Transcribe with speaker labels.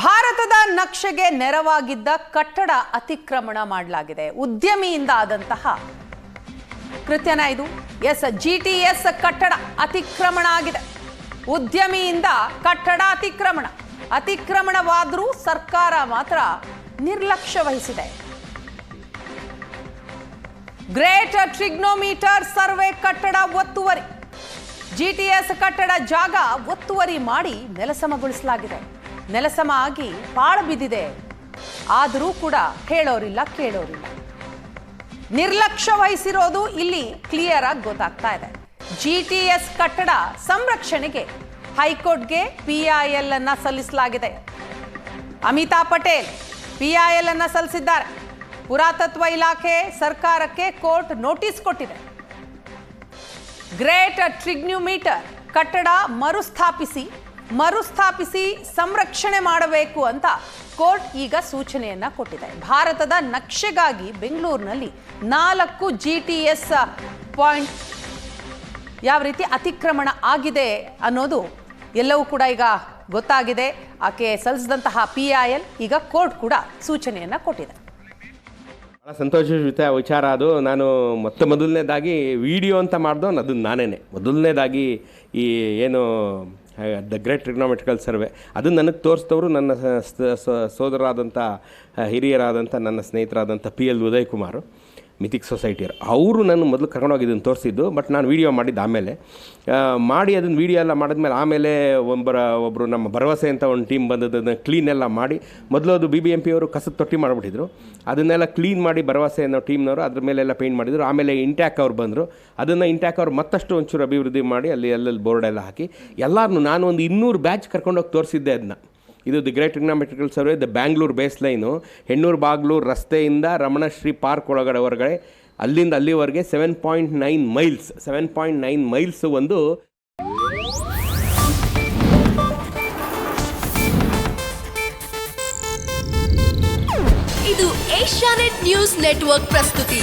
Speaker 1: ಭಾರತದ ನಕ್ಷೆಗೆ ನೆರವಾಗಿದ್ದ ಕಟ್ಟಡ ಅತಿಕ್ರಮಣ ಮಾಡಲಾಗಿದೆ. ಉದ್ಯಮಿಯಿಂದ ಆದಂತಹ ಕೃತ್ಯನ ಇದು. ಎಸ್ ಜಿ ಟಿ ಎಸ್ ಕಟ್ಟಡ ಅತಿಕ್ರಮಣ ಆಗಿದೆ. ಉದ್ಯಮಿಯಿಂದ ಕಟ್ಟಡ ಅತಿಕ್ರಮಣ. ಅತಿಕ್ರಮಣವಾದರೂ ಸರ್ಕಾರ ಮಾತ್ರ ನಿರ್ಲಕ್ಷ್ಯ ವಹಿಸಿದೆ. ಗ್ರೇಟ್ ಟ್ರಿಗ್ನೋಮೀಟರ್ ಸರ್ವೆ ಕಟ್ಟಡ ಒತ್ತುವರಿ. ಜಿಟಿಎಸ್ ಕಟ್ಟಡ ಜಾಗ ಒತ್ತುವರಿ ಮಾಡಿ ನೆಲಸಮಗೊಳಿಸಲಾಗಿದೆ. ನೆಲಸಮ ಆಗಿ ಪಾಳು ಬಿದ್ದಿದೆ. ಆದರೂ ಕೂಡ ಹೇಳೋರಿಲ್ಲ, ಕೇಳೋರಿಲ್ಲ. ನಿರ್ಲಕ್ಷ್ಯ ವಹಿಸಿರೋದು ಇಲ್ಲಿ ಕ್ಲಿಯರ್ ಆಗಿ ಗೊತ್ತಾಗ್ತಾ ಇದೆ. ಜಿಟಿಎಸ್ ಕಟ್ಟಡ ಸಂರಕ್ಷಣೆಗೆ ಹೈಕೋರ್ಟ್ಗೆ ಪಿಐಎಲ್ ಅನ್ನ ಸಲ್ಲಿಸಲಾಗಿದೆ. ಅಮಿತಾ ಪಟೇಲ್ ಪಿಐಎಲ್ ಅನ್ನ ಸಲ್ಲಿಸಿದ್ದಾರೆ. ಪುರಾತತ್ವ ಇಲಾಖೆ ಸರ್ಕಾರಕ್ಕೆ ಕೋರ್ಟ್ ನೋಟಿಸ್ ಕೊಟ್ಟಿದೆ. ಗ್ರೇಟ್ ಟ್ರಿಗ್ನ್ಯೂಮೀಟರ್ ಕಟ್ಟಡ ಮರುಸ್ಥಾಪಿಸಿ ಮರುಸ್ಥಾಪಿಸಿ ಸಂರಕ್ಷಣೆ ಮಾಡಬೇಕು ಅಂತ ಕೋರ್ಟ್ ಈಗ ಸೂಚನೆಯನ್ನ ಕೊಟ್ಟಿದೆ. ಭಾರತದ ನಕ್ಷೆಗಾಗಿ ಬೆಂಗಳೂರಿನಲ್ಲಿ ನಾಲ್ಕು ಜಿ ಟಿ ಎಸ್ ಪಾಯಿಂಟ್ ಯಾವ ರೀತಿ ಅತಿಕ್ರಮಣ ಆಗಿದೆ ಅನ್ನೋದು ಎಲ್ಲವೂ ಕೂಡ ಈಗ ಗೊತ್ತಾಗಿದೆ. ಆಕೆ ಸಲ್ಲಿಸಿದಂತಹ ಪಿ ಐ ಎಲ್ ಈಗ ಕೋರ್ಟ್ ಕೂಡ ಸೂಚನೆಯನ್ನ ಕೊಟ್ಟಿದೆ.
Speaker 2: ಭಾಳ ಜೊತೆ ವಿಚಾರ ಅದು. ನಾನು ಮೊತ್ತ ಮೊದಲನೇದಾಗಿ ವಿಡಿಯೋ ಅಂತ ಮಾಡ್ದವನು ಅದನ್ನು ನಾನೇ ಮೊದಲನೇದಾಗಿ ಈ ಏನು ದ ಗ್ರೇಟ್ ಟ್ರಿಗ್ನೋಮೆಟ್ರಿಕಲ್ ಸರ್ವೆ ಅದು ನನಗೆ ತೋರಿಸಿದವರು ನನ್ನ ಸೋದರಾದಂಥ ಹಿರಿಯರಾದಂಥ, ನನ್ನ ಸ್ನೇಹಿತರಾದಂಥ P L Uday Kumar mythic ಸೊಸೈಟಿಯವರು ಅವರು. ನಾನು ಮೊದಲು ಕರ್ಕೊಂಡೋಗಿ ಇದನ್ನು ತೋರಿಸಿದ್ದು ಬಟ್ ನಾನು ವೀಡಿಯೋ ಮಾಡಿದ್ದು ಆಮೇಲೆ. ಮಾಡಿ ಅದನ್ನು ವೀಡಿಯೋ ಎಲ್ಲ ಮಾಡಿದ್ಮೇಲೆ ಆಮೇಲೆ ಒಬ್ಬರ ಒಬ್ಬರು ನಮ್ಮ ಭರವಸೆ ಅಂತ ಒಂದು ಟೀಮ್ ಬಂದದನ್ನು ಕ್ಲೀನ್ ಎಲ್ಲ ಮಾಡಿ, ಮೊದಲು ಅದು ಬಿ ಬಿ ಎಂ ಪಿ ಅವರು ಕಸದ ತೊಟ್ಟಿ ಮಾಡಿಬಿಟ್ಟಿದ್ರು. ಅದನ್ನೆಲ್ಲ ಕ್ಲೀನ್ ಮಾಡಿ ಭರವಸೆ ಅನ್ನೋ ಟೀಮ್ನವರು ಅದ್ರ ಮೇಲೆಲ್ಲ ಪೇಂಟ್ ಮಾಡಿದರು. ಆಮೇಲೆ ಇಂಟ್ಯಾಕ್ ಅವ್ರು ಬಂದರು. ಅದನ್ನು ಇಂಟ್ಯಾಕ್ ಅವ್ರು ಮತ್ತಷ್ಟು ಒಂಚೂರು ಅಭಿವೃದ್ಧಿ ಮಾಡಿ ಅಲ್ಲಿ ಎಲ್ಲೆಲ್ಲಿ ಬೋರ್ಡೆಲ್ಲ ಹಾಕಿ ಎಲ್ಲರನ್ನೂ ನಾನು ಒಂದು ಇನ್ನೂರು ಬ್ಯಾಚ್ ಕರ್ಕೊಂಡೋಗಿ ತೋರಿಸಿದ್ದೆ ಅದನ್ನ ಇದು the great trigonometrical survey the Bangalore base line Hennur ಬಾಗ್ಲು ರಸ್ತೆಯಿಂದ ರಮಣಶ್ರೀ ಪಾರ್ಕ್ ಒಳಗಡೆ ಹೊರಗಡೆ. ಅಲ್ಲಿಂದ ಅಲ್ಲಿವರೆಗೆ seven point nine miles seven point nine miles ಒಂದು
Speaker 3: ಇದು ಏಷ್ಯಾನೆಟ್ ನ್ಯೂಸ್ ನೆಟ್ವರ್ಕ್ ಪ್ರಸ್ತುತಿ.